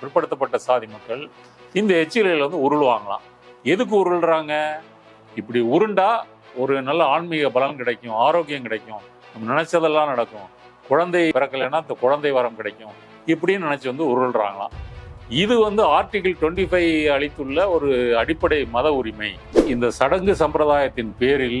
பிற்படுத்தப்பட்ட சாதி மக்கள் இந்த எச்சிலையில் வந்து உருள்வாங்களாம். எதுக்கு உருள்றாங்க? இப்படி உருண்டா ஒரு நல்ல ஆன்மீக பலன் கிடைக்கும் ஆரோக்கியம் கிடைக்கும். நம்ம நினைச்சதெல்லாம் நடக்கும். குழந்தை பிறக்கலைன்னா அந்த குழந்தை வரம் கிடைக்கும். இப்படின்னு நினச்சி வந்து உருள்றாங்களாம். இது வந்து ஆர்டிகிள் டுவெண்ட்டி ஃபைவ் அளித்துள்ள ஒரு அடிப்படை மத உரிமை. இந்த சடங்கு சம்பிரதாயத்தின் பேரில்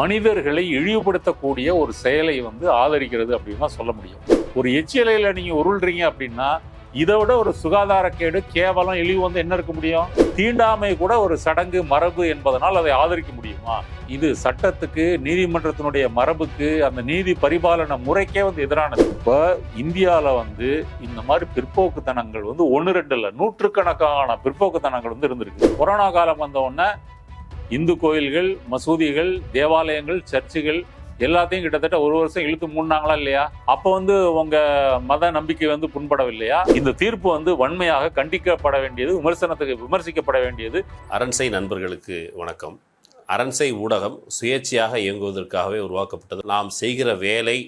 மனிதர்களை இழிவுபடுத்தக்கூடிய ஒரு செயலை வந்து ஆதரிக்கிறது அப்படின்னு தான் சொல்ல முடியும். ஒரு எச்சிலையில் நீங்கள் உருள்றீங்க அப்படின்னா இதை விட ஒரு சுகாதாரக்கேடு கேவலம் இழிவு வந்து என்ன இருக்க முடியும்? தீண்டாமை கூட ஒரு சடங்கு மரபு என்பதனால் அதை ஆதரிக்க முடியுமா? இது சட்டத்துக்கு நீதிமன்றத்தினுடைய மரபுக்கு அந்த நீதி பரிபாலன முறைக்கே வந்து எதிரானது. இப்போ இந்தியாவில் வந்து இந்த மாதிரி பிற்போக்குத்தனங்கள் வந்து ஒன்று ரெண்டு இல்லை நூற்றுக்கணக்கான பிற்போக்குத்தனங்கள் வந்து இருந்திருக்கு. கொரோனா காலம் வந்த உடனே இந்து கோயில்கள் மசூதிகள் தேவாலயங்கள் சர்ச்சுகள் எல்லாத்தையும் கிட்டத்தட்ட ஒரு வருஷம் இழுத்து மூடினாங்களா இல்லையா? அப்போ வந்து உங்க மத நம்பிக்கை வந்து புண்படவில்லையா? இந்த தீர்ப்பு வந்து வன்மையாக கண்டிக்கப்பட வேண்டியது விமர்சனத்துக்கு விமர்சிக்கப்பட வேண்டியது. அரண்சை நண்பர்களுக்கு வணக்கம். அரண்சை ஊடகம் சுயேட்சையாக இயங்குவதற்காகவே உருவாக்கப்பட்டது. நாம் செய்கிற வேலை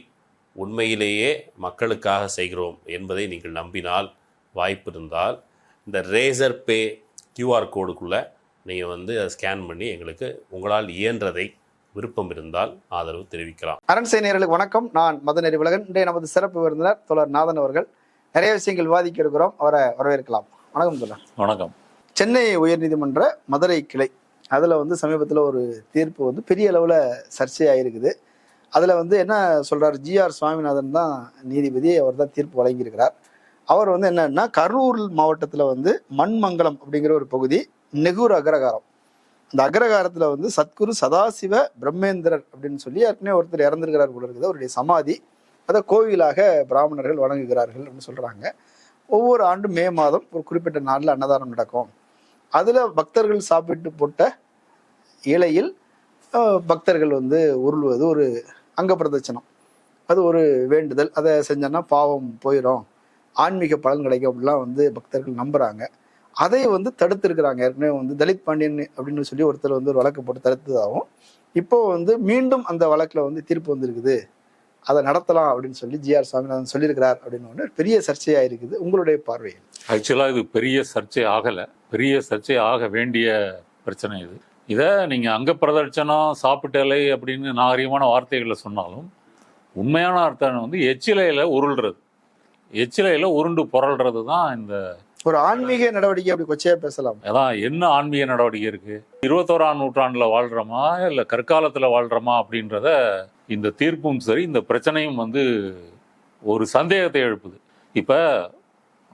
உண்மையிலேயே மக்களுக்காக செய்கிறோம் என்பதை நீங்கள் நம்பினால் வாய்ப்பு இருந்தால் இந்த ரேசர் பே கியூஆர் கோடுக்குள்ளே நீங்கள் வந்து அதை ஸ்கேன் பண்ணி எங்களுக்கு உங்களால் இயன்றதை விருப்பம் இருந்தால் ஆதரவு தெரிவிக்கலாம். அரண்சை நேயர்களுக்கு வணக்கம். நான் மதநெறி உலகன் இன்றைய நமது சிறப்பு விருந்தினர் தோழர் நாதன் அவர்கள். நிறைய விஷயங்கள் விவாதிக்க இருக்கிறோம். அவரை வரவேற்கலாம். வணக்கம் தோழர். வணக்கம். சென்னை உயர்நீதிமன்ற மதுரை கிளை. அதில் வந்து சமீபத்தில் ஒரு தீர்ப்பு வந்து பெரிய அளவில் சர்ச்சையாயிருக்குது. அதில் வந்து என்ன சொல்றார்? ஜிஆர் சுவாமிநாதன் தான் நீதிபதி. அவர் தான் தீர்ப்பு வழங்கியிருக்கிறார். அவர் வந்து என்னன்னா கரூர் மாவட்டத்தில் வந்து மண்மங்கலம் அப்படிங்கிற ஒரு பகுதி நெகூர் அக்ரகாரம். இந்த அக்ரகாரத்தில் வந்து சத்குரு சதாசிவ பிரம்மேந்திரர் அப்படின்னு சொல்லி ஏற்கனவே ஒருத்தர் இறந்திருக்கிறார் போல இருக்குது. அவருடைய சமாதி. அதை கோவிலாக பிராமணர்கள் வணங்குகிறார்கள் அப்படின்னு சொல்கிறாங்க ஒவ்வொரு ஆண்டும் மே மாதம் ஒரு குறிப்பிட்ட நாளில் அன்னதானம் நடக்கும். அதில் பக்தர்கள் சாப்பிட்டு போட்ட இலையில் பக்தர்கள் வந்து உருள்வது ஒரு அங்க பிரதட்சணம். அது ஒரு வேண்டுதல். அதை செஞ்சோன்னா பாவம் போயிடும் ஆன்மீக பலன் கிடைக்கும் அப்படிலாம் வந்து பக்தர்கள் நம்புகிறாங்க அதை வந்து தடுத்திருக்கிறாங்க. ஏற்கனவே வந்து தலித் பாண்டியன் அப்படின்னு சொல்லி ஒருத்தர் வந்து ஒரு வழக்கு போட்டு தடுத்ததாகவும் இப்போ வந்து மீண்டும் அந்த வழக்கில் வந்து தீர்ப்பு வந்திருக்குது. அதை நடத்தலாம் அப்படின்னு சொல்லி ஜிஆர் சுவாமிநாதன் சொல்லியிருக்கிறார் அப்படின்னு ஒன்று பெரிய சர்ச்சையாக இருக்குது உங்களுடைய பார்வையில். ஆக்சுவலாக இது பெரிய சர்ச்சை ஆகலை. பெரிய சர்ச்சை ஆக வேண்டிய பிரச்சனை இது. இதை நீங்கள் அங்க பிரதட்சணம் சாப்பிட்டலை அப்படின்னு நாகரிகமான வார்த்தைகளை சொன்னாலும் உண்மையான அர்த்தம் வந்து எச்சிலையில் உருள்றது. எச்சிலையில் உருண்டு புரள்றது தான் இந்த ஒரு ஆன்மீக நடவடிக்கை அப்படி கொச்சையா பேசலாம்? அதான் என்ன ஆன்மீக நடவடிக்கை இருக்கு? இருபத்தோராம் நூற்றாண்டுல வாழ்றோமா இல்லை கற்காலத்துல வாழ்றோமா அப்படின்றத இந்த தீர்ப்பும் சரி இந்த பிரச்சனையும் வந்து ஒரு சந்தேகத்தை எழுப்புது. இப்ப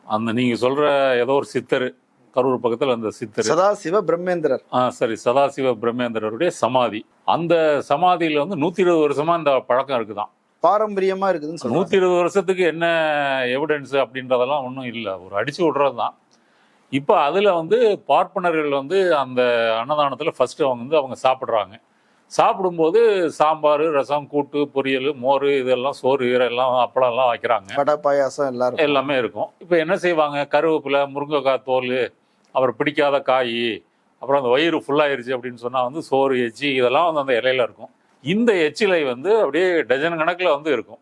அந்த நீங்க சொல்ற ஏதோ ஒரு சித்தர் கரூர் பக்கத்துல அந்த சித்தர். சதாசிவ பிரம்மேந்திரர். ஆ சரி சதாசிவ பிரம்மேந்திரருடைய சமாதி. அந்த சமாதியில வந்து நூத்தி இருபது வருஷமா இந்த பழக்கம் இருக்குதான். பாரம்பரியமா இருக்குதுன்னு சொல்லுவாங்க நூத்தி இருபது வருஷத்துக்கு என்ன எவிடன்ஸ் அப்படின்றதெல்லாம் ஒன்றும் இல்லை. ஒரு அடிச்சு விடுறது தான் இப்போ அதில் வந்து பார்ப்பனர்கள் வந்து அந்த அன்னதானத்தில் ஃபர்ஸ்ட் அவங்க வந்து அவங்க சாப்பிட்றாங்க. சாப்பிடும்போது சாம்பார் ரசம் கூட்டு பொரியல் மோர் இதெல்லாம் சோறு எல்லாம் அப்பளம்லாம் வைக்கிறாங்க. வடை பாயாசம் எல்லாரும் எல்லாமே இருக்கும். இப்போ என்ன செய்வாங்க? கருவேப்பிலை முருங்கைக்காய் தோல் அப்புறம் பிடிக்காத காய் அப்புறம் அந்த வயிறு ஃபுல்லாயிருச்சு அப்படின்னு சொன்னால் வந்து சோறு எச்சி இதெல்லாம் வந்து அந்த இலையில இருக்கும். இந்த எச்சிலை வந்து அப்படியே டஜன் கணக்கில் வந்து இருக்கும்.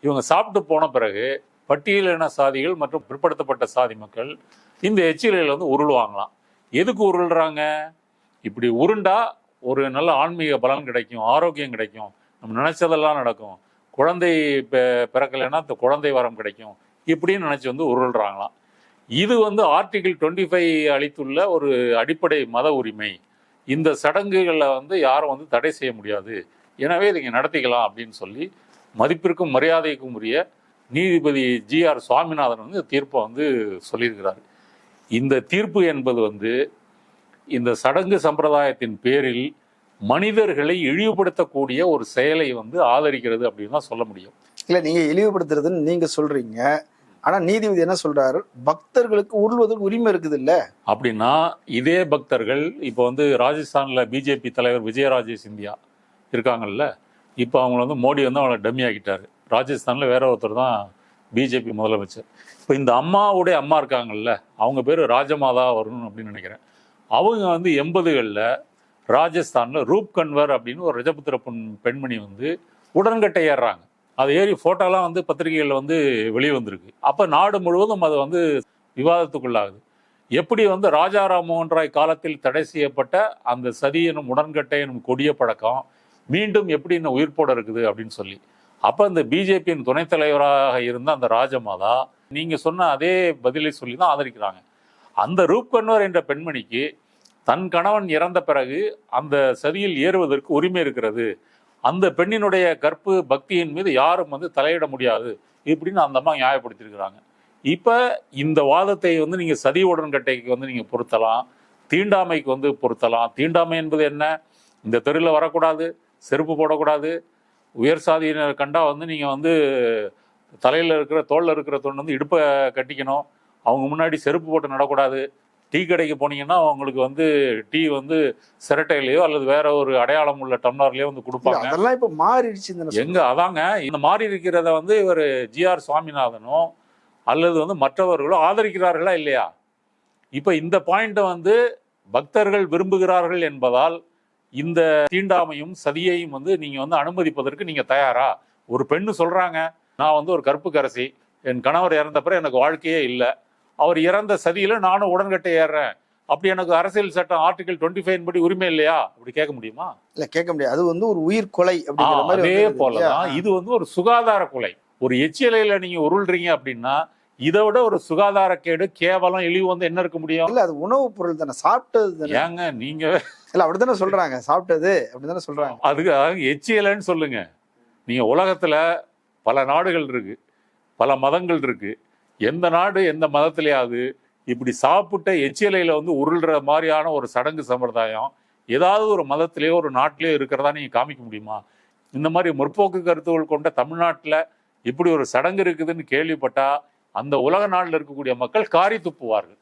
இவங்க சாப்பிட்டு போன பிறகு பட்டியலின சாதிகள் மற்றும் பிற்படுத்தப்பட்ட சாதி மக்கள் இந்த எச்சிலையில் வந்து உருளுவாங்களாம் எதுக்கு உருள்றாங்க? இப்படி உருண்டா ஒரு நல்ல ஆன்மீக பலன் கிடைக்கும் ஆரோக்கியம் கிடைக்கும். நம்ம நினைச்சதெல்லாம் நடக்கும். குழந்தை பெ- பிறக்கலைன்னா இந்த குழந்தை வரம் கிடைக்கும். இப்படின்னு நினைச்சு வந்து உருள்றாங்களாம். இது வந்து ஆர்டிகிள் டுவெண்ட்டி ஃபைவ் அளித்துள்ள ஒரு அடிப்படை மத உரிமை. இந்த சடங்குகளை வந்து யாரும் வந்து தடை செய்ய முடியாது. எனவே இதை நடத்திக்கலாம் அப்படின்னு சொல்லி மதிப்பிற்கும் மரியாதைக்கும் உரிய நீதிபதி ஜி ஆர் சுவாமிநாதன் வந்து தீர்ப்பை வந்து சொல்லியிருக்கிறார். இந்த தீர்ப்பு என்பது வந்து இந்த சடங்கு சம்பிரதாயத்தின் பேரில் மனிதர்களை இழிவுபடுத்தக்கூடிய ஒரு செயலை வந்து ஆதரிக்கிறது அப்படின்னு தான் சொல்ல முடியும். இல்லை நீங்கள் இழிவுபடுத்துறதுன்னு நீங்கள் சொல்கிறீங்க ஆனா நீதிபதி என்ன சொல்றாரு? பக்தர்களுக்கு உருள்வதற்கு உரிமை இருக்குது இல்ல அப்படின்னா இதே பக்தர்கள் இப்போ வந்து ராஜஸ்தான்ல பிஜேபி தலைவர் விஜயராஜே சிந்தியா இருக்காங்கல்ல இப்போ அவங்க வந்து மோடி வந்து அவங்கள டம்மி ஆக்கிட்டாரு. ராஜஸ்தான்ல வேற ஒருத்தர் தான் பிஜேபி முதலமைச்சர். இப்போ இந்த அம்மாவுடைய அம்மா இருக்காங்கல்ல அவங்க பேர் ராஜமாதா வரணும் அப்படின்னு நினைக்கிறேன். அவங்க வந்து எண்பதுகளில் ராஜஸ்தானில் ரூப் கன்வர் அப்படின்னு ஒரு ரஜபுத்திர பெண் பெண்மணி வந்து உடன்கட்டை ஏறுறாங்க. அது ஏறி ஃபோட்டோலாம் வந்து பத்திரிகைகளில் வந்து வெளியே வந்திருக்கு அப்போ நாடு முழுவதும் அது வந்து விவாதத்துக்குள்ளாகுது. எப்படி வந்து ராஜா ராம்மோகன் ராய் காலத்தில் தடை செய்யப்பட்ட அந்த சதி எனும் உடன்கட்டை எனும் கொடிய பழக்கம் மீண்டும் எப்படி இன்னும் உயிர்ப்போட இருக்குது அப்படின்னு சொல்லி. அப்போ இந்த பிஜேபியின் துணைத் தலைவராக இருந்த அந்த ராஜமாதா நீங்கள் சொன்ன அதே பதிலை சொல்லி தான் ஆதரிக்கிறாங்க. அந்த ரூப்கன்வர் என்ற பெண்மணிக்கு தன் கணவன் இறந்த பிறகு அந்த சதியில் ஏறுவதற்கு உரிமை இருக்கிறது. அந்த பெண்ணினுடைய கற்பு பக்தியின் மீது யாரும் வந்து தலையிட முடியாது இப்படின்னு அந்த அம்மா நியாயப்படுத்தியிருக்கிறாங்க. இப்போ இந்த வாதத்தை வந்து நீங்கள் சதி உடன்கட்டைக்கு வந்து நீங்கள் பொருத்தலாம் தீண்டாமைக்கு வந்து பொருத்தலாம். தீண்டாமை என்பது என்ன? இந்த தெருவில் வரக்கூடாது செருப்பு போடக்கூடாது. உயர் சாதியினர் கண்டா வந்து நீங்கள் வந்து தலையில் இருக்கிற தோளில் இருக்கிற தொண்டு வந்து இடுப்பை கட்டிக்கணும். அவங்க முன்னாடி செருப்பு போட்டு நடக்கூடாது. டீ கடைக்கு போனீங்கன்னா அவங்களுக்கு வந்து டீ வந்து சிரட்டையிலையோ அல்லது வேற ஒரு அடையாளம் உள்ள டம்ளர்லயோ வந்து கொடுப்பாங்க. அதெல்லாம் இப்ப மாறிடுச்சு எங்க அதாங்க இந்த மாறி இருக்கிறத வந்து இவர் ஜிஆர் சுவாமிநாதனோ அல்லது வந்து மற்றவர்களோ ஆதரிக்கிறார்களா இல்லையா? இப்ப இந்த பாயிண்ட்டை வந்து பக்தர்கள் விரும்புகிறார்கள் என்பதால் இந்த தீண்டாமையும் சதியையும் வந்து நீங்க வந்து அனுமதிப்பதற்கு நீங்க தயாரா? ஒரு பெண்ணு சொல்றாங்க நான் வந்து ஒரு கருப்பு கரசி என் கணவர் இறந்த பிறகு எனக்கு வாழ்க்கையே இல்லை. அவர் இறந்த சதியில நானும் உடன்கட்டை ஏறுறேன். அப்படி எனக்கு அரசியல் சட்டம் ஆர்டிகல் டுவெண்ட்டி ஃபைவ் படி உரிமை இல்லையா? அப்படி கேட்க முடியுமா? இல்ல கேட்க முடியாது. அது வந்து ஒரு உயிர் கொலை அதே? போலதான். இது வந்து ஒரு சுகாதார கொலை. ஒரு எச்சியலையில நீங்க உருள்றீங்க அப்படின்னா இதை விட ஒரு சுகாதார கேடு கேவலம் இழிவு வந்து என்ன இருக்க முடியும்? இல்ல அது உணவுப் பொருள் தானே. சாப்பிட்டது தானே. ஏங்க நீங்க இல்ல அப்படித்தானே சொல்றாங்க. சாப்பிட்டது அப்படித்தானே சொல்றாங்க. அதுக்கு எச்சியலைன்னு சொல்லுங்க. நீங்க உலகத்துல பல நாடுகள் இருக்கு. பல மதங்கள் இருக்கு. எந்த நாடு எந்த மதத்திலேயாவது இப்படி சாப்பிட்ட எச்சிலையில் வந்து உருள்ற மாதிரியான ஒரு சடங்கு சம்பிரதாயம் ஏதாவது ஒரு மதத்திலேயோ ஒரு நாட்டிலேயோ இருக்கிறதா நீங்கள் காமிக்க முடியுமா? இந்த மாதிரி முற்போக்கு கருத்துகள் கொண்ட தமிழ்நாட்டில் இப்படி ஒரு சடங்கு இருக்குதுன்னு கேள்விப்பட்டால் அந்த உலக நாளில் இருக்கக்கூடிய மக்கள் காரி துப்புவார்கள்.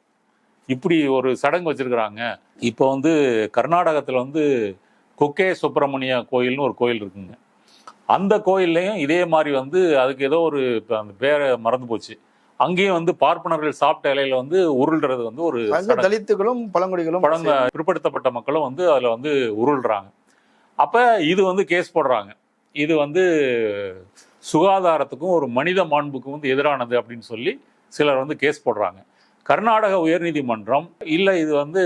இப்படி ஒரு சடங்கு வச்சுருக்குறாங்க. இப்போ வந்து கர்நாடகத்தில் வந்து கொக்கே சுப்பிரமணிய கோயில்னு ஒரு கோயில் இருக்குங்க. அந்த கோயில்லையும் இதே மாதிரி வந்து அதுக்கு ஏதோ ஒரு அந்த பேரை மறந்து போச்சு. அங்கேயும் வந்து பார்ப்பனர்கள் சாப்பிட்ட இலையில வந்து உருள்றது வந்து ஒரு. தலித்துகளும் பழங்குடிகளும் பழங்க பிற்படுத்தப்பட்ட மக்களும் வந்து அதுல வந்து உருள்றாங்க. அப்ப இது வந்து கேஸ் போடுறாங்க. இது வந்து சுகாதாரத்துக்கும் ஒரு மனித மாண்புக்கும் வந்து எதிரானது அப்படின்னு சொல்லி சிலர் வந்து கேஸ் போடுறாங்க. கர்நாடக உயர்நீதிமன்றம் இல்ல இது வந்து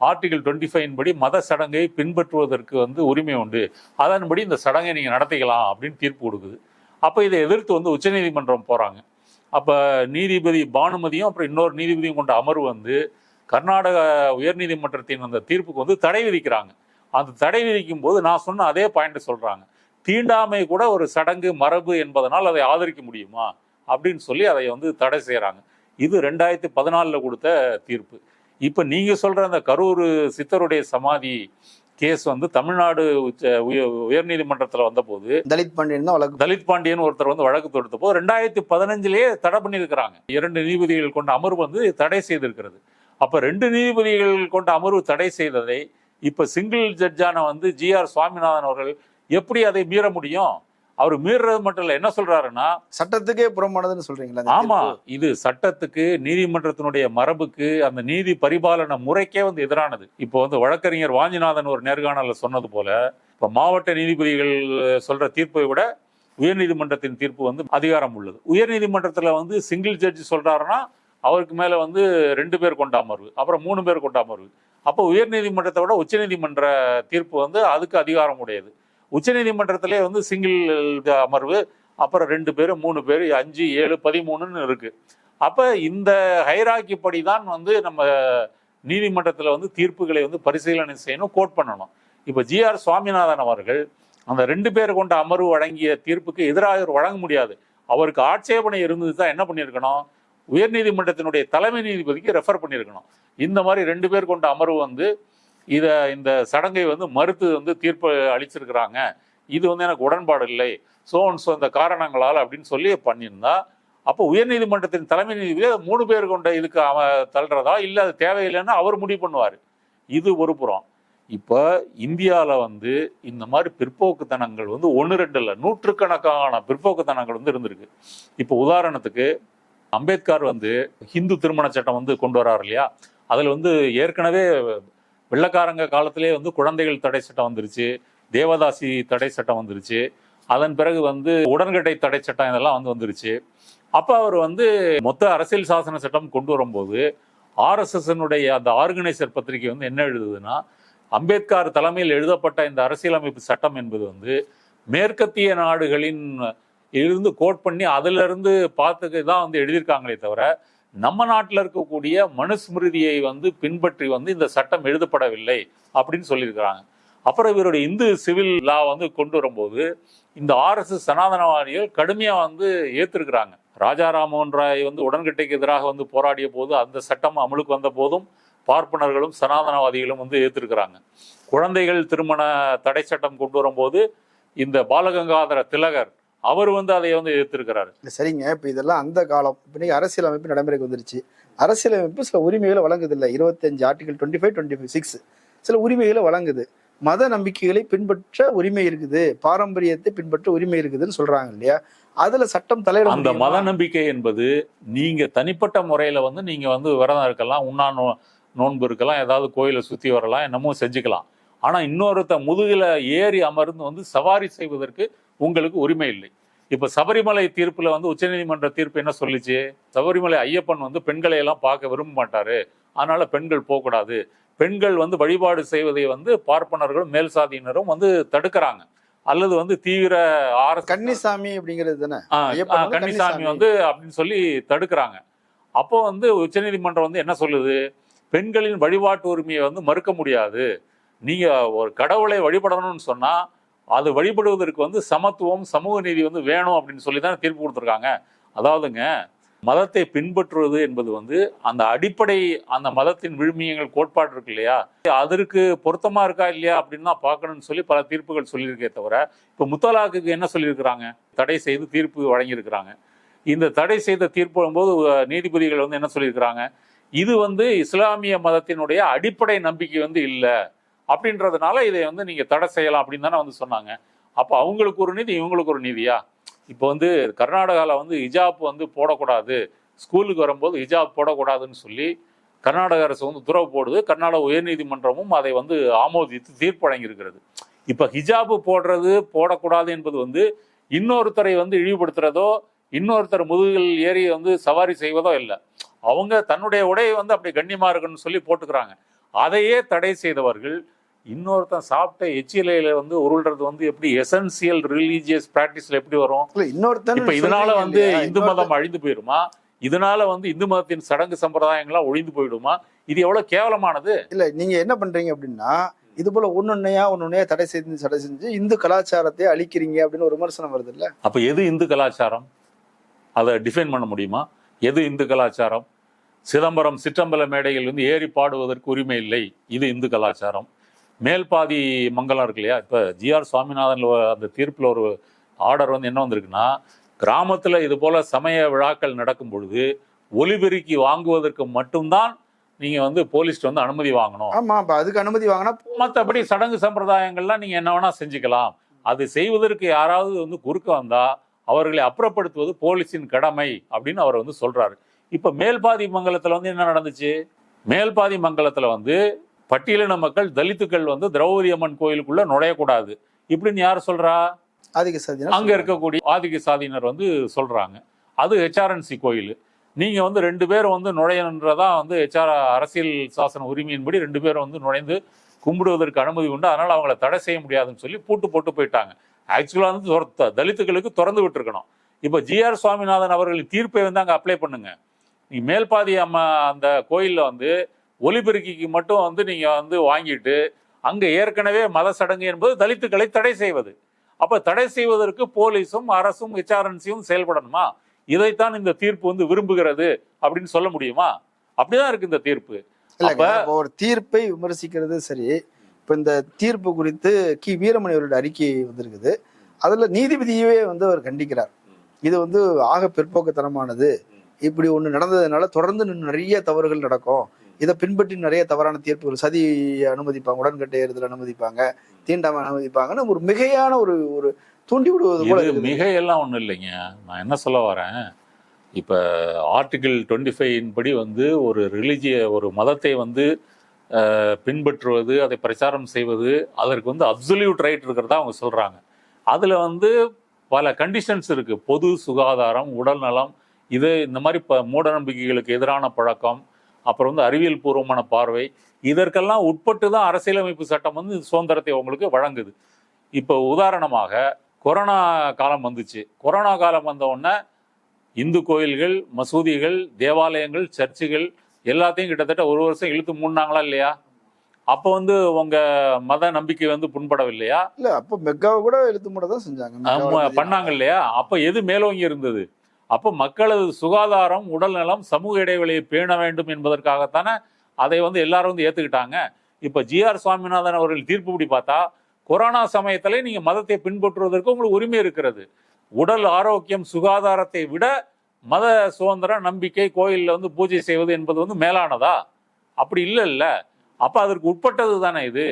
ஆர்டிகல் டுவெண்ட்டி ஃபைவ் படி மத சடங்கை பின்பற்றுவதற்கு வந்து உரிமை உண்டு. அதன்படி இந்த சடங்கை நீங்க நடத்திக்கலாம் அப்படின்னு தீர்ப்பு கொடுக்குது. அப்ப இதை எதிர்த்து வந்து உச்சநீதிமன்றம் போறாங்க. அப்போ நீதிபதி பானுமதியும் அப்புறம் இன்னொரு நீதிபதியும் கொண்ட அமர்வு வந்து கர்நாடக உயர்நீதிமன்றத்தின் அந்த தீர்ப்புக்கு வந்து தடை விதிக்கிறாங்க. அந்த தடை விதிக்கும் போது நான் சொன்ன அதே பாயிண்ட் சொல்கிறாங்க தீண்டாமை கூட ஒரு சடங்கு மரபு என்பதனால் அதை ஆதரிக்க முடியுமா? அப்படின்னு சொல்லி அதை வந்து தடை செய்கிறாங்க இது ரெண்டாயிரத்தி பதினாலில் கொடுத்த தீர்ப்பு. இப்போ நீங்கள் சொல்கிற அந்த கரூர் சித்தருடைய சமாதி கேஸ் வந்து தமிழ்நாடு உச்ச உய- உயர்நீதிமன்றத்துல வந்தபோது தலித் பாண்டியன் தான் வழக்கு தலித் பாண்டியன் ஒருத்தர் வந்து வழக்கு தொடுத்த போது ரெண்டாயிரத்தி பதினஞ்சுலயே தடை பண்ணியிருக்கிறாங்க. இரண்டு நீதிபதிகள் கொண்ட அமர்வு வந்து தடை செய்திருக்கிறது. அப்ப ரெண்டு நீதிபதிகள் கொண்ட அமர்வு தடை செய்ததை இப்ப சிங்கிள் ஜட்ஜான வந்து ஜி ஆர் சுவாமிநாதன் அவர்கள் எப்படி அதை மீற முடியும்? அவர் மீறுறது மட்டும் இல்ல. என்ன சொல்றாருன்னா சட்டத்துக்கே புறம்பானதுன்னு சொல்றீங்களா ஆமா? இது சட்டத்துக்கு நீதிமன்றத்தினுடைய மரபுக்கு அந்த நீதி பரிபாலன முறைக்கே வந்து எதிரானது. இப்போ வந்து வழக்கறிஞர் வாஞ்சிநாதன் ஒரு நேர்காணல்ல சொன்னது போல இப்ப மாவட்ட நீதிபதிகள் சொல்ற தீர்ப்பை விட உயர்நீதிமன்றத்தின் தீர்ப்பு வந்து அதிகாரம் உள்ளது. உயர்நீதிமன்றத்துல வந்து சிங்கிள் ஜட்ஜ் சொல்றாருன்னா அவருக்கு மேல வந்து ரெண்டு பேர் கொண்ட அமர்வு அப்புறம் மூணு பேர் கொண்ட அமர்வு. அப்போ உயர்நீதிமன்றத்தை விட உச்சநீதிமன்ற தீர்ப்பு வந்து அதுக்கு அதிகாரம் உடையது. உச்சநீதிமன்றத்திலே வந்து சிங்கிள் அமர்வு அப்புறம் ரெண்டு பேர் மூணு பேர் அஞ்சு ஏழு பதிமூணுன்னு இருக்குது அப்போ இந்த ஹைராக்கி படி தான் வந்து நம்ம நீதிமன்றத்தில் வந்து தீர்ப்புகளை வந்து பரிசீலனை செய்யணும் கோட் பண்ணணும். இப்போ ஜிஆர் சுவாமிநாதன் அவர்கள் அந்த ரெண்டு பேர் கொண்ட அமர்வு வழங்கிய தீர்ப்புக்கு எதிராக வழங்க முடியாது. அவருக்கு ஆட்சேபனை இருந்தது தான் என்ன பண்ணியிருக்கணும்? உயர்நீதிமன்றத்தினுடைய தலைமை நீதிபதிக்கு ரெஃபர் பண்ணியிருக்கணும். இந்த மாதிரி ரெண்டு பேர் கொண்ட அமர்வு வந்து இதை இந்த சடங்கை வந்து மறுத்து வந்து தீர்ப்பு அளிச்சிருக்கிறாங்க. இது வந்து எனக்கு உடன்பாடு இல்லை. ஸோ ஸோ இந்த காரணங்களால் அப்படின்னு சொல்லி பண்ணியிருந்தா அப்போ உயர்நீதிமன்றத்தின் தலைமை நீதிபதி அதை மூணு பேர் கொண்ட இதுக்கு அவன் தள்ளுறதா? இல்லை அது தேவையில்லைன்னு அவர் முடிவு பண்ணுவார். இது ஒரு புறம். இப்போ இந்தியாவில் வந்து இந்த மாதிரி பிற்போக்குத்தனங்கள் வந்து ஒன்று ரெண்டு இல்லை நூற்றுக்கணக்கான பிற்போக்குத்தனங்கள் வந்து இருந்திருக்கு. இப்போ உதாரணத்துக்கு அம்பேத்கர் வந்து ஹிந்து திருமண சட்டம் வந்து கொண்டு வராரு இல்லையா? அதில் வந்து ஏற்கனவே வெள்ளக்காரங்க காலத்திலே வந்து குழந்தைகள் தடை சட்டம் வந்துருச்சு தேவதாசி தடை சட்டம் வந்துருச்சு. அதன் பிறகு வந்து உடன்கட்டை தடை சட்டம் இதெல்லாம் வந்து வந்துருச்சு. அப்போ அவர் வந்து மொத்த அரசியல் சாசன சட்டம் கொண்டு வரும்போது ஆர்எஸ்எஸ்னுடைய அந்த ஆர்கனைசர் பத்திரிகை வந்து என்ன எழுதுதுன்னா அம்பேத்கர் தலைமையில் எழுதப்பட்ட இந்த அரசியலமைப்பு சட்டம் என்பது வந்து மேற்கத்திய நாடுகளின் இருந்து கோட் பண்ணி அதிலிருந்து பார்த்துக்கு தான் வந்து எழுதியிருக்காங்களே தவிர நம்ம நாட்டில் இருக்கக்கூடிய மனுஸ்மிருதியை வந்து பின்பற்றி வந்து இந்த சட்டம் எழுதப்படவில்லை அப்படின்னு சொல்லியிருக்கிறாங்க. அப்புறம் இவருடைய இந்து சிவில் லா வந்து கொண்டு வரும்போது இந்த ஆர்எஸ்எஸ் சனாதனவாதிகள் கடுமையாக வந்து ஏற்றிருக்கிறாங்க ராஜா ராமோகன் ராய் வந்து உடன்கட்டைக்கு எதிராக வந்து போராடிய போது அந்த சட்டம் அமலுக்கு வந்த போதும் பார்ப்பனர்களும் சனாதனவாதிகளும் வந்து ஏற்றிருக்கிறாங்க குழந்தைகள் திருமண தடை சட்டம் கொண்டு வரும்போது இந்த பாலகங்காதர திலகர் அவர் வந்து அதை வந்து எதிர்த்திருக்கிறாரு. சரிங்க. இப்ப இதெல்லாம் அந்த காலம். இன்னைக்கு அரசியலமைப்பு நடைமுறைக்கு வந்துருச்சு. அரசியலமைப்பு சில உரிமைகளை வழங்குது இல்ல இருபத்தஞ்சு article twenty five twenty five six சில உரிமைகளை வழங்குது. மத நம்பிக்கைகளை பின்பற்ற உரிமை இருக்குது. பாரம்பரியத்தை பின்பற்ற உரிமை இருக்குதுன்னு சொல்றாங்க இல்லையா? அதுல சட்டம் தலையிட அந்த? மத நம்பிக்கை என்பது நீங்க தனிப்பட்ட முறையில வந்து நீங்க வந்து விரதம் இருக்கலாம் உண்ணா நோ நோன்பு இருக்கலாம் ஏதாவது கோயிலை சுத்தி வரலாம் என்னமோ செஞ்சுக்கலாம். ஆனா இன்னொருத்த முதுகுல ஏறி அமர்ந்து வந்து சவாரி செய்வதற்கு உங்களுக்கு உரிமை இல்லை. இப்ப சபரிமலை தீர்ப்புல வந்து உச்சநீதிமன்ற தீர்ப்பு என்ன சொல்லிச்சு? சபரிமலை ஐயப்பன் வந்து பெண்களை எல்லாம் பார்க்க விரும்ப மாட்டாரு. அதனால பெண்கள் போகக்கூடாது. பெண்கள் வந்து வழிபாடு செய்வதை வந்து பார்ப்பனர்களும் மேல் சாதியினரும் வந்து தடுக்கிறாங்க. அல்லது வந்து தீவிர ஆர் கன்னிசாமி அப்படிங்கிறது தானே? கன்னிசாமி. வந்து அப்படின்னு சொல்லி தடுக்கிறாங்க. அப்போ வந்து உச்சநீதிமன்றம் வந்து என்ன சொல்லுது? பெண்களின் வழிபாட்டு உரிமையை வந்து மறுக்க முடியாது. நீங்க ஒரு கடவுளை வழிபடணும்னு சொன்னா அது வழிபடுவதற்கு வந்து சமத்துவம் சமூக நீதி வந்து வேணும் அப்படின்னு சொல்லி தான் தீர்ப்பு கொடுத்துருக்காங்க. அதாவதுங்க மதத்தை பின்பற்றுவது என்பது வந்து அந்த அடிப்படை அந்த மதத்தின் விழுமியங்கள் கோட்பாடு இருக்கு இல்லையா? அதற்கு பொருத்தமா இருக்கா இல்லையா அப்படின்னு தான் பார்க்கணும்னு சொல்லி பல தீர்ப்புகள் சொல்லியிருக்கே தவிர இப்போ முத்தலாக்குக்கு என்ன சொல்லியிருக்கிறாங்க? தடை செய்து தீர்ப்பு வழங்கியிருக்கிறாங்க. இந்த தடை செய்த தீர்ப்பு நீதிபதிகள் வந்து என்ன சொல்லியிருக்கிறாங்க? இது வந்து இஸ்லாமிய மதத்தினுடைய அடிப்படை நம்பிக்கை வந்து இல்லை. அப்படின்றதுனால இதை வந்து நீங்க தடை செய்யலாம் அப்படின்னு தானே வந்து சொன்னாங்க. அப்போ அவங்களுக்கு ஒரு நீதி இவங்களுக்கு ஒரு நீதியா? இப்போ வந்து கர்நாடகாவில் வந்து ஹிஜாப் வந்து போடக்கூடாது. ஸ்கூலுக்கு வரும்போது ஹிஜாப் போடக்கூடாதுன்னு சொல்லி கர்நாடக அரசு வந்து துறவு போடுது. கர்நாடக உயர்நீதிமன்றமும் அதை வந்து ஆமோதித்து தீர்ப்பு வழங்கியிருக்கிறது இப்போ ஹிஜாபு போடுறது போடக்கூடாது என்பது வந்து இன்னொருத்தரை வந்து இழிவுபடுத்துறதோ இன்னொருத்தர் முதுகில் ஏறி வந்து சவாரி செய்வதோ இல்லை. அவங்க தன்னுடைய உடையை வந்து அப்படி கண்ணியமாக இருக்குன்னு சொல்லி போட்டுக்கிறாங்க. அதையே தடை செய்தவர்கள் இன்னொருத்தன் சாப்பிட்ட எச்சிலையில வந்து உருள்றது வந்து எப்படி எசென்சியல் ரிலீஜியஸ் பிராக்டிஸ்ல எப்படி வரும்? இல்ல இன்னொருத்தன் இப்ப இதனால வந்து? இந்து மதம் அழிந்து போயிருமா? இதனால வந்து இந்து மதத்தின் சடங்கு சம்பிரதாயங்கள்லாம் ஒழிந்து போயிடுமா? இது எவ்வளவு கேவலமானது? இல்ல நீங்க என்ன பண்றீங்க அப்படின்னா இது போல ஒன்னொன்னையா ஒன்னொன்னையா தடை செஞ்சு தடை செஞ்சு இந்து கலாச்சாரத்தை அழிக்கிறீங்க அப்படின்னு ஒரு விமர்சனம் வருது இல்ல? அப்ப எது இந்து கலாச்சாரம்? அதை டிஃபைன் பண்ண முடியுமா? எது இந்து கலாச்சாரம்? சிதம்பரம் சிற்றம்பல மேடையில் வந்து ஏறி பாடுவதற்கு உரிமை இல்லை. இது இந்து கலாச்சாரம். மேல்பாதி மங்கலம் இருக்கு இல்லையா? இப்ப ஜிஆர் சுவாமிநாதன் அந்த தீர்ப்புல ஒரு ஆர்டர் வந்து என்ன வந்திருக்குன்னா கிராமத்துல இது போல சமய விழாக்கள் நடக்கும் பொழுது ஒலிபெருக்கி வாங்குவதற்கு மட்டும்தான் நீங்க வந்து போலீஸ்ட்டு வந்து அனுமதி வாங்கணும். ஆமா அப்ப அதுக்கு அனுமதி வாங்கினா மற்றபடி சடங்கு சம்பிரதாயங்கள்லாம் நீங்க என்ன வேணா செஞ்சுக்கலாம். அது செய்வதற்கு யாராவது வந்து குறுக்க வந்தா அவர்களை அப்புறப்படுத்துவது போலீஸின் கடமை அப்படின்னு அவர் வந்து சொல்றாரு. இப்ப மேல்பாதி மங்கலத்துல வந்து என்ன நடந்துச்சு? மேல்பாதி மங்கலத்துல வந்து பட்டியலின மக்கள் தலித்துக்கள் வந்து திரௌபதி அம்மன் கோயிலுக்குள்ள நுழையக்கூடாது. இப்படின்னு யார் சொல்றா? ஆதிக்க சாதினா அங்க இருக்கக்கூடிய ஆதிக்க சாதியினர் வந்து சொல்றாங்க. அது ஹெச்ஆர்என்சி கோயில். நீங்க வந்து ரெண்டு பேரும் வந்து நுழையன்றதா வந்து ஹெச்ஆர் அரசியல் சாசன உரிமையின்படி ரெண்டு பேரும் வந்து நுழைந்து கும்பிடுவதற்கு அனுமதி உண்டு. அதனால அவங்கள தடை செய்ய முடியாதுன்னு சொல்லி பூட்டு போட்டு போயிட்டாங்க. ஆக்சுவலா வந்து தலித்துகளுக்கு திறந்து விட்டுருக்கணும். இப்போ ஜிஆர் சுவாமிநாதன் அவர்களின் தீர்ப்பை வந்து அங்க அப்ளை பண்ணுங்க. நீங்க மேல்பாதி அம்மா அந்த கோயில்ல வந்து ஒலிபெருக்கிக்கு மட்டும் வந்து நீங்க வந்து வாங்கிட்டு அங்க ஏற்கனவே மத சடங்கு என்பது தலித்துக்களை தடை செய்வது. அப்ப தடை செய்வதற்கு போலீஸும் அரசும் ஹெச்ஆர்என்சியும் செயல்படணுமா? இதைத்தான் இந்த தீர்ப்பு வந்து விரும்புகிறது அப்படின்னு சொல்ல முடியுமா? அப்படிதான் இருக்கு இந்த தீர்ப்பு. ஒரு தீர்ப்பை விமர்சிக்கிறது சரி. இப்ப இந்த தீர்ப்பு குறித்து கி. வீரமணி அவருடைய அறிக்கை வந்திருக்குது. அதுல நீதிபதியவே வந்து அவர் கண்டிக்கிறார். இது வந்து ஆக பிற்போக்குத்தனமானது. இப்படி ஒண்ணு நடந்ததுனால தொடர்ந்து நிறைய தவறுகள் நடக்கும். இதை பின்பற்றி நிறைய தவறான தீர்ப்புகள். சதி அனுமதிப்பாங்க உடன்கட்டை ஏறுதல் அனுமதிப்பாங்க தீண்டாமை அனுமதிப்பாங்கன்னு ஒரு மிகையான ஒரு ஒரு தூண்டி விடுவது போல இருக்குது. மிகையெல்லாம் ஒண்ணும் இல்லைங்க. நான் என்ன சொல்ல வரேன்? இப்ப ஆர்டிகிள் டுவெண்ட்டி ஃபைவ் படி வந்து ஒரு ரிலிஜிய ஒரு மதத்தை வந்து பின்பற்றுவது அதை பிரச்சாரம் செய்வது அதற்கு வந்து அப்சல்யூட் ரைட் இருக்கிறதா அவங்க சொல்றாங்க. அதுல வந்து பல கண்டிஷன்ஸ் இருக்கு. பொது சுகாதாரம் உடல் நலம் இது இந்த மாதிரி இப்போ மூட நம்பிக்கைகளுக்கு எதிரான பழக்கம் அப்புறம் வந்து அறிவியல் பூர்வமான பார்வை. இதற்கெல்லாம் உட்பட்டு தான் அரசியலமைப்பு சட்டம் வந்து சுதந்திரத்தை உங்களுக்கு வழங்குது. இப்போ உதாரணமாக கொரோனா காலம் வந்துச்சு. கொரோனா காலம் வந்த உடனே இந்து கோயில்கள் மசூதிகள் தேவாலயங்கள் சர்ச்சுகள் எல்லாத்தையும் கிட்டத்தட்ட ஒரு வருஷம் இழுத்து மூடினாங்களா இல்லையா? அப்போ வந்து உங்க மத நம்பிக்கை வந்து புண்படவில்லையா? இல்ல அப்போ மெக்காவை கூட இழுத்து மூட தான் செஞ்சாங்க பண்ணாங்க இல்லையா? அப்ப எது மேலோங்கி இருந்தது? அப்போ மக்களது சுகாதாரம் உடல்நலம் சமூக இடைவெளியை பேண வேண்டும் என்பதற்காகத்தானே அதை வந்து எல்லாரும் வந்து ஏற்றுக்கிட்டாங்க இப்போ ஜிஆர் சுவாமிநாதன் அவர்கள் தீர்ப்புப்படி பார்த்தா கொரோனா சமயத்திலே நீங்கள் மதத்தை பின்பற்றுவதற்கு உங்களுக்கு உரிமை இருக்கிறது. உடல் ஆரோக்கியம் சுகாதாரத்தை விட மத சுதந்திரம் நம்பிக்கை கோயிலில் வந்து பூஜை செய்வது என்பது வந்து மேலானதா? அப்படி இல்லை இல்லை அப்போ அதற்கு உட்பட்டது தானே இது?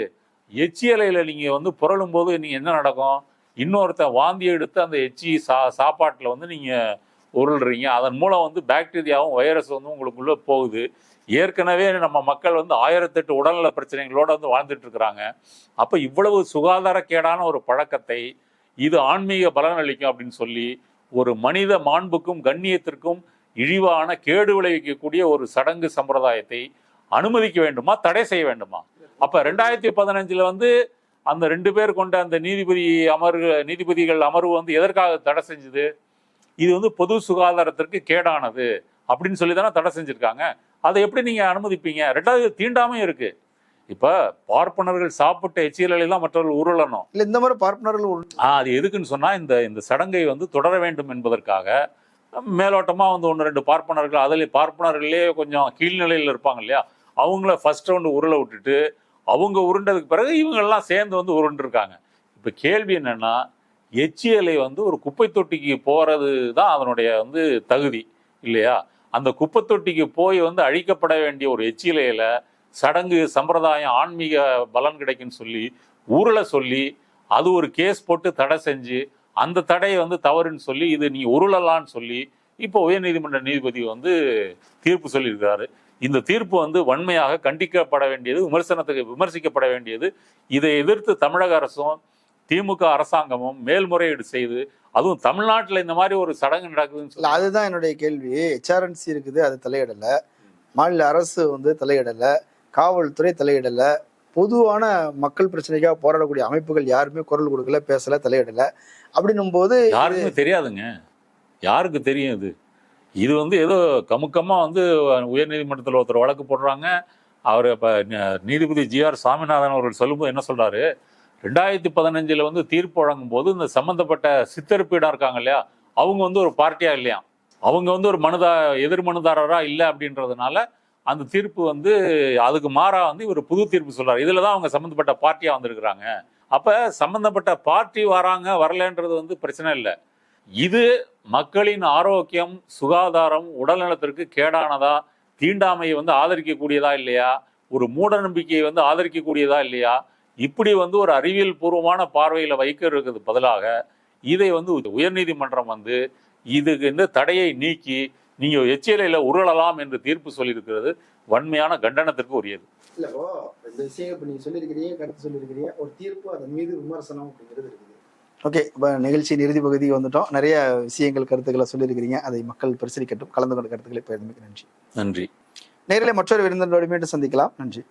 எச்சியலையில் நீங்கள் வந்து புரளும் போது நீங்கள் என்ன நடக்கும்? இன்னொருத்த வாந்தி எடுத்து அந்த எச்சி சா சாப்பாட்டில் வந்து நீங்கள் உருள்றீங்க. அதன் மூலம் வந்து பாக்டீரியாவும் வைரஸ் வந்து உங்களுக்குள்ளே போகுது. ஏற்கனவே நம்ம மக்கள் வந்து ஆயிரத்தெட்டு உடல்நல பிரச்சனைகளோடு வந்து வாழ்ந்துட்டு இருக்கிறாங்க. அப்போ இவ்வளவு சுகாதாரக்கேடான ஒரு பழக்கத்தை இது ஆன்மீக பலன் அளிக்கும் அப்படின்னு சொல்லி ஒரு மனித மாண்புக்கும் கண்ணியத்திற்கும் இழிவான கேடு விளைவிக்கக்கூடிய ஒரு சடங்கு சம்பிரதாயத்தை அனுமதிக்க வேண்டுமா? தடை செய்ய வேண்டுமா? அப்போ ரெண்டாயிரத்தி பதினஞ்சில் வந்து அந்த ரெண்டு பேர் கொண்ட அந்த நீதிபதி அமர்வு நீதிபதிகள் அமர்வு வந்து எதற்காக தடை செஞ்சது? இது வந்து பொது சுகாதாரத்திற்கு கேடானது அப்படின்னு சொல்லி தானே தடை செஞ்சிருக்காங்க. அதை எப்படி நீங்க அனுமதிப்பீங்க? ரெண்டாவது தீண்டாமையும் இருக்கு. இப்ப பார்ப்பனர்கள் சாப்பிட்ட எச்சியலாம் மற்றவர்கள் உருளணும். இல்ல இந்த மாதிரி பார்ப்பனர்கள் அது எதுக்குன்னு சொன்னா இந்த இந்த சடங்கை வந்து தொடர வேண்டும் என்பதற்காக மேலோட்டமா வந்து ஒன்று ரெண்டு பார்ப்பனர்கள் அதில் பார்ப்பனர்களே கொஞ்சம் கீழ்நிலையில் இருப்பாங்க இல்லையா? அவங்கள ஃபர்ஸ்ட் ரவுண்டு உருளை விட்டுட்டு அவங்க உருண்டதுக்கு பிறகு இவங்கெல்லாம் சேர்ந்து வந்து உருண்டுருக்காங்க. இப்போ கேள்வி என்னன்னா எச்சியலை வந்து ஒரு குப்பை தொட்டிக்கு போகிறது தான் அதனுடைய வந்து தகுதி இல்லையா? அந்த குப்பை தொட்டிக்கு போய் வந்து அழிக்கப்பட வேண்டிய ஒரு எச்சியலையில் சடங்கு சம்பிரதாயம் ஆன்மீக பலன் கிடைக்குன்னு சொல்லி ஊரில் சொல்லி அது ஒரு கேஸ் போட்டு தடை செஞ்சு அந்த தடையை வந்து தவறுன்னு சொல்லி இது நீ உருளலான்னு சொல்லி இப்போ உயர்நீதிமன்ற நீதிபதி வந்து தீர்ப்பு சொல்லியிருக்காரு இந்த தீர்ப்பு வந்து வன்மையாக கண்டிக்கப்பட வேண்டியது விமர்சனத்துக்கு விமர்சிக்கப்பட வேண்டியது. இதை எதிர்த்து தமிழக அரசும் திமுக அரசாங்கமும் மேல்முறையீடு செய்து அதுவும் தமிழ்நாட்டில் இந்த மாதிரி ஒரு சடங்கு நடக்குதுன்னு சொல்லி அதுதான் என்னுடைய கேள்வி. ஹெச்ஆர்என்சி இருக்குது அது தலையிடல. மாநில அரசு வந்து தலையிடல. காவல்துறை தலையிடல. பொதுவான மக்கள் பிரச்சனைக்காக போராடக்கூடிய அமைப்புகள் யாருமே குரல் கொடுக்கல பேசல தலையிடல. அப்படின்னும் போது யாருக்குமே தெரியாதுங்க. யாருக்கு தெரியும் இது? இது வந்து ஏதோ கமுக்கமா வந்து உயர்நீதிமன்றத்தில் ஒருத்தர் வழக்கு போடுறாங்க. அவர் இப்போ நீதிபதி ஜிஆர் சாமிநாதன் அவர்கள் சொல்லும்போது என்ன சொல்றாரு? ரெண்டாயிரத்தி பதினஞ்சில் வந்து தீர்ப்பு வழங்கும் போது இந்த சம்மந்தப்பட்ட சித்தரிப்பீடம் இருக்காங்க இல்லையா அவங்க வந்து ஒரு பார்ட்டியாக இல்லையா? அவங்க வந்து ஒரு மனுதா எதிர் மனுதாரராக இல்லை அப்படின்றதுனால அந்த தீர்ப்பு வந்து அதுக்கு மாறா வந்து இவர் புது தீர்ப்பு சொல்கிறார் இதில் தான் அவங்க சம்மந்தப்பட்ட பார்ட்டியாக வந்திருக்கிறாங்க. அப்போ சம்மந்தப்பட்ட பார்ட்டி வராங்க வரலன்றது வந்து பிரச்சனை இல்லை. இது மக்களின் ஆரோக்கியம் சுகாதாரம் உடல்நலத்திற்கு கேடானதா தீண்டாமையை வந்து ஆதரிக்கக்கூடியதா இல்லையா? ஒரு மூட நம்பிக்கையை வந்து ஆதரிக்கக்கூடியதா இல்லையா? இப்படி வந்து ஒரு அறிவியல் பூர்வமான பார்வையில வைக்கிறதுக்கு பதிலாக இதை வந்து உயர்நீதிமன்றம் வந்து இதுக்கு இந்த தடையை நீக்கி நீங்க எச்சியலையில உருளலாம் என்று தீர்ப்பு சொல்லியிருக்கிறது வன்மையான கண்டனத்திற்கு உரியது. இல்ல ஓ இந்த விஷயம் இப்ப நீங்க சொல்லியிருக்கிறீங்க கருத்து சொல்லியிருக்கிறீங்க ஒரு தீர்ப்பு அதன் மீது விமர்சனம் அப்படிங்கிறது இருக்குது. ஓகே இப்போ நிகழ்ச்சி இறுதி பகுதிக்கு வந்துட்டோம். நிறைய விஷயங்கள் கருத்துக்களை சொல்லியிருக்கிறீங்க. அதை மக்கள் பரிசீலிக்கட்டும் கலந்து கொண்ட கருத்துக்களை பகிர்ந்தமைக்கு நன்றி. நன்றி. நேரிலே மற்றொரு விருந்தினரோடு மீண்டும் சந்திக்கலாம். நன்றி.